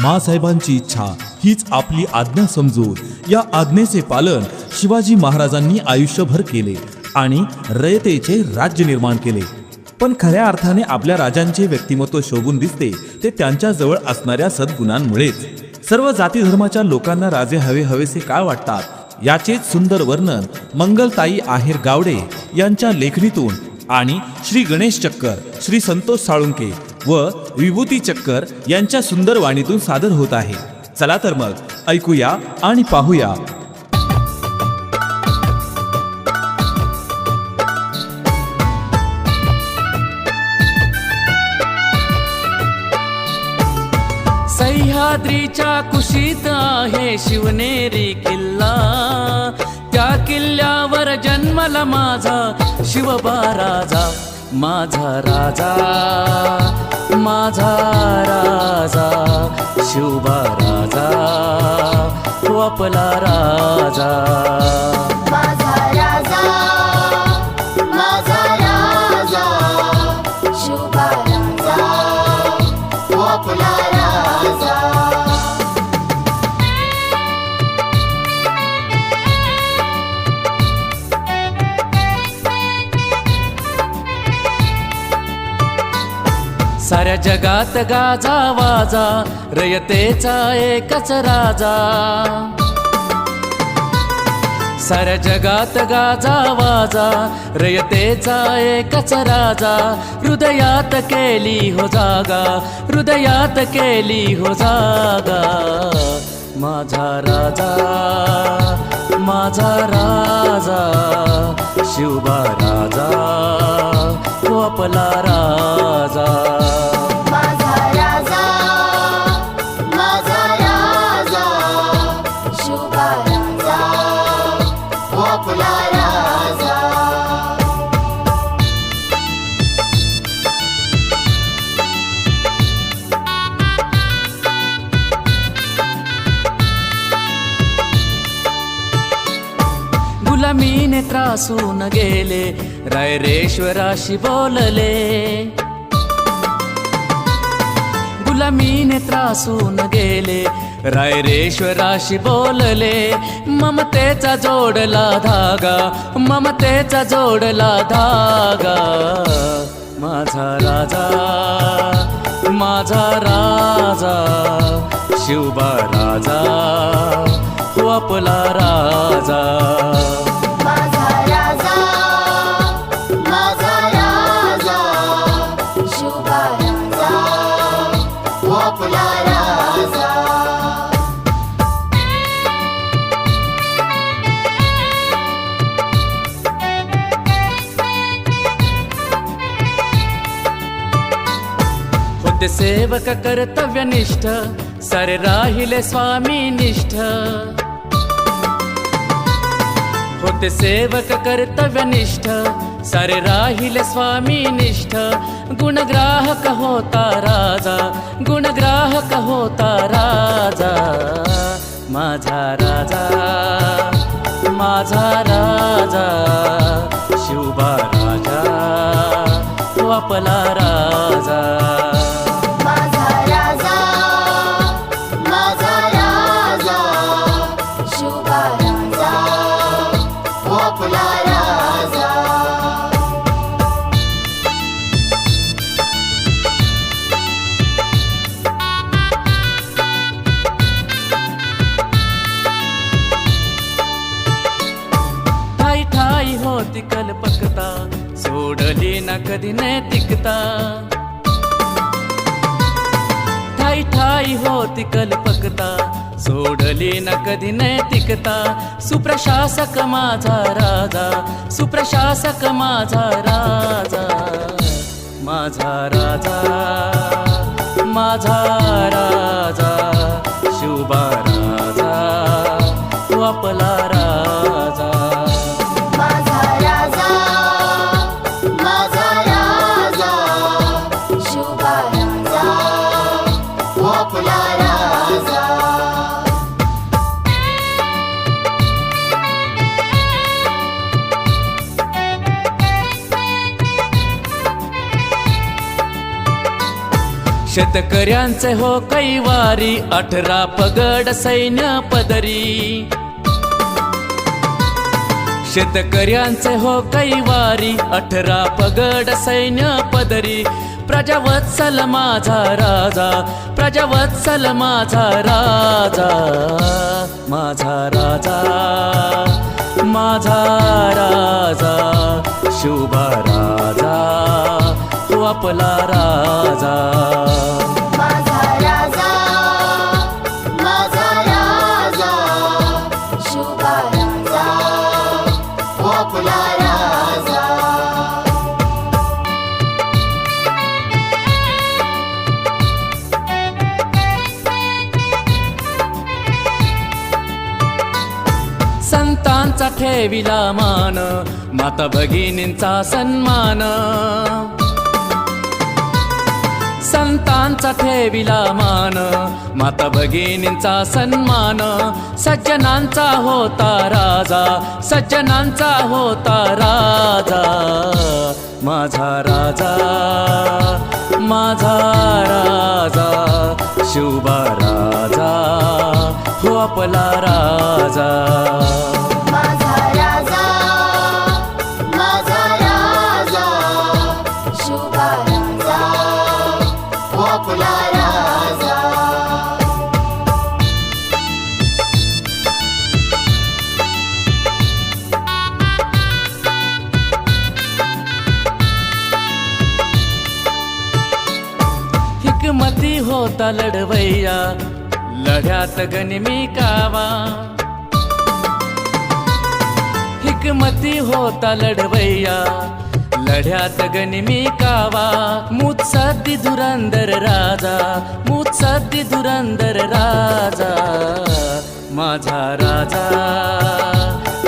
मासाहेबांची इच्छा हीच आपली आज्ञा समजून या आज्ञेचे पालन शिवाजी महाराजांनी आयुष्यभर केले आणि रयतेचे राज्य निर्माण केले. पण खऱ्या अर्थाने आपल्या राजांचे व्यक्तिमत्व शोभून दिसते ते त्यांच्या जवळ असणाऱ्या सद्गुणांमुळेच. सर्व जाती धर्माच्या लोकांना राजे हवे हवेसे काय वाटतात याचेच सुंदर वर्णन मंगलताई आहेर गावडे यांच्या लेखणीतून आणि श्री गणेश चक्कर श्री संतोष साळुंके व विभूती चक्कर यांच्या सुंदर वाणीतून सादर होत आहे. चला तर मग ऐकूया आणि पाहूया. सह्याद्रीच्या कुशीत आहे शिवनेरी किल्ला. त्या किल्ल्यावर जन्मला माझा शिवबा राजा माझा राजा माझा राजा शिवबा राजा तो राजा. साऱ्या जगात गाजा वाजा रयतेचा एकच राजा. साऱ्या जगात गाजा वाजा रयतेचा एकच राजा. हृदयात केली हो जागा हृदयात केली हो जागा. माझा राजा माझा राजा शिवबा राजा हो आपला राजा. मीने त्रासून गेले. रायरेश्वराशी बोलले. गुलामीने त्रासून गेले. रायरेश्वराशी बोलले. ममतेचा जोडला धागा. ममतेचा जोडला धागा. माझा राजा माझा राजा शिवबा राजा. आपला राजा. माझा राजा माझा राजा शुभा राजा तो आपला राजा. होते सेवक कर्तव्यनिष्ठ सारे राहिले स्वामी निष्ठ. होते सेवक कर्तव्यनिष्ठ सारे राहिले स्वामी निष्ठ. गुणग्राहक होता राजा. गुणग्राहक होता राजा. माझा राजा. माझा राजा. शिवबा राजा. तो आपला राजा. कधी नैतिकता? ठाई ठाई होती कल्पकता. सोडली ना कधी नैतिकता. सुप्रशासक माझा राजा. सुप्रशासक माझा राजा. माझा राजा. माझा राजा. शिवबा राजा. वापला शेतकऱ्यांचे हो कैवारी अठरा पगड सैन्य पदरी. शेतकऱ्यांचे हो कैवारी अठरा पगड सैन्य पदरी. प्रजावत्सल माझा राजा प्रजावत्सल माझा राजा. माझा राजा माझा राजा. शुभ राजा हो आपला राजा. संतांचा ठेविला मान माता भगिनींचा सन्मान. संतांचा ठेविला मान माता भगिनींचा सन्मान. सज्जनांचा होता राजा सज्जनांचा होता राजा. माझा राजा माझा राजा शुभा राजा हो आपला राजा. होता लढवैया लढ्यात गणमी कावा. हिकमती होता लढवैया लढ्यात गणमी कावा. मुत्सद्दी धुरंदर राजा मुत्सद्दी धुरंदर राजा. माझा राजा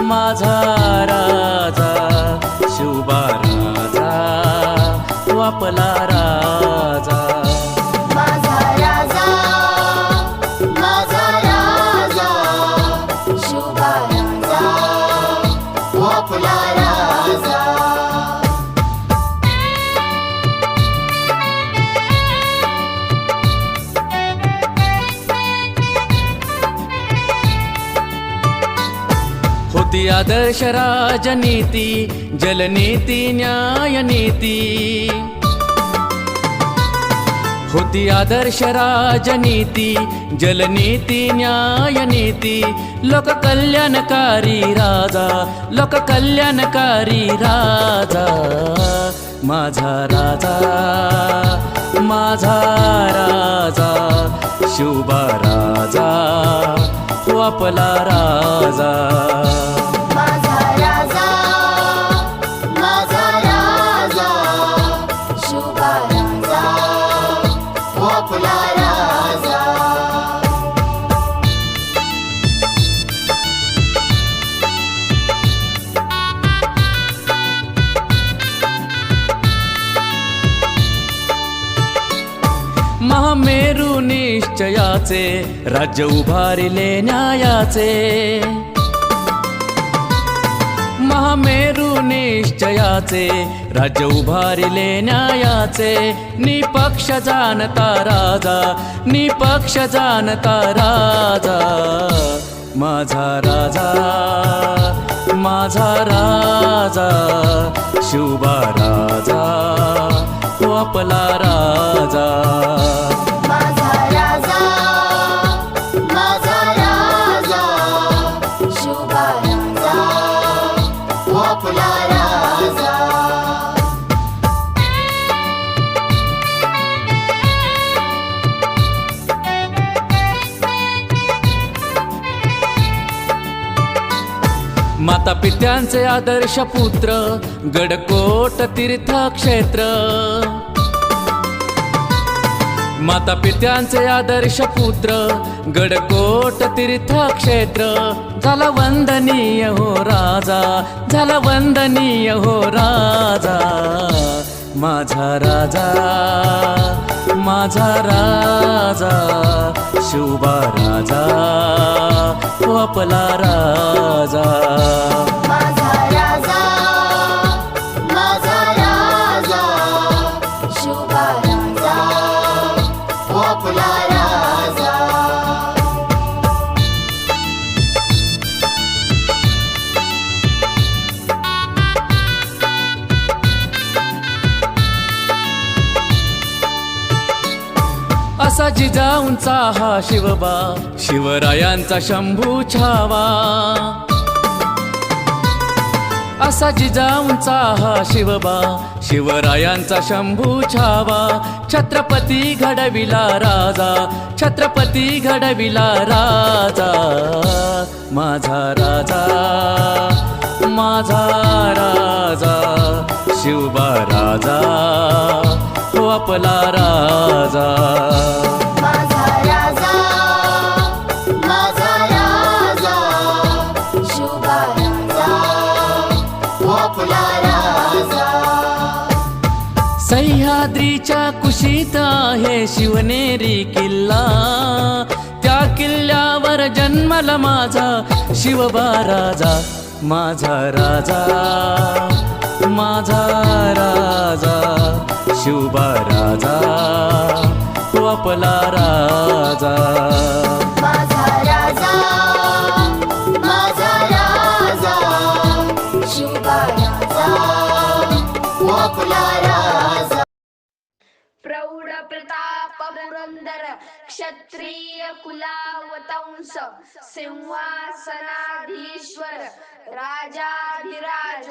माझा राजा शुभा राजा. वापला आदर्श राजनीती जलनीती न्यायनीती होती आदर्श राजनीती जलनीती न्यायनीती लोककल्याणकारी राजा लोककल्याणकारी राजा. माझा राजा माझा राजा शुभ राजा वापला राजा. महामेरू निश्चयाचे राज्य उभारिले न्यायाचे. महामेरू निश्चयाचे राज्य उभारिले न्यायाचे. निपक्ष जाणता राजा निपक्ष जाणता राजा. माझा राजा माझा राजा शुभा राजा. हो आपला राजा. माता पित्यांचे आदर्श पुत्र गडकोट तीर्थक्षेत्र. माता पित्यांचे आदर्श पुत्र गडकोट तीर्थक्षेत्र. झाला वंदनीय हो राजा झाला वंदनीय हो राजा. माझा राजा माझा राजा शुभा राजा वापला राजा. जिजाऊंचा हा शिवबा. शिवरायांचा शंभू छावा. असा जिजाऊंचा हा शिवबा. शिवरायांचा शंभू छावा. छत्रपती घडविला राजा. छत्रपती घडविला राजा. माझा राजा. माझा राजा. शिवबा राजा. हो आपला राजा. कुशीत आहे शिवनेरी किल्ला. त्या किल्ल्यावर जन्मला माझा शिवबा राजा माझा राजा माझा राजा शिवबा राजा तो आपला राजा. क्षत्रिय कुलावतंस सिंहासनाधीश्वर राजाधिराज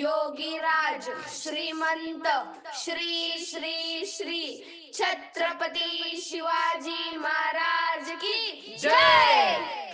योगीराज श्रीमंत श्री श्री श्री छत्रपती शिवाजी महाराज की जय!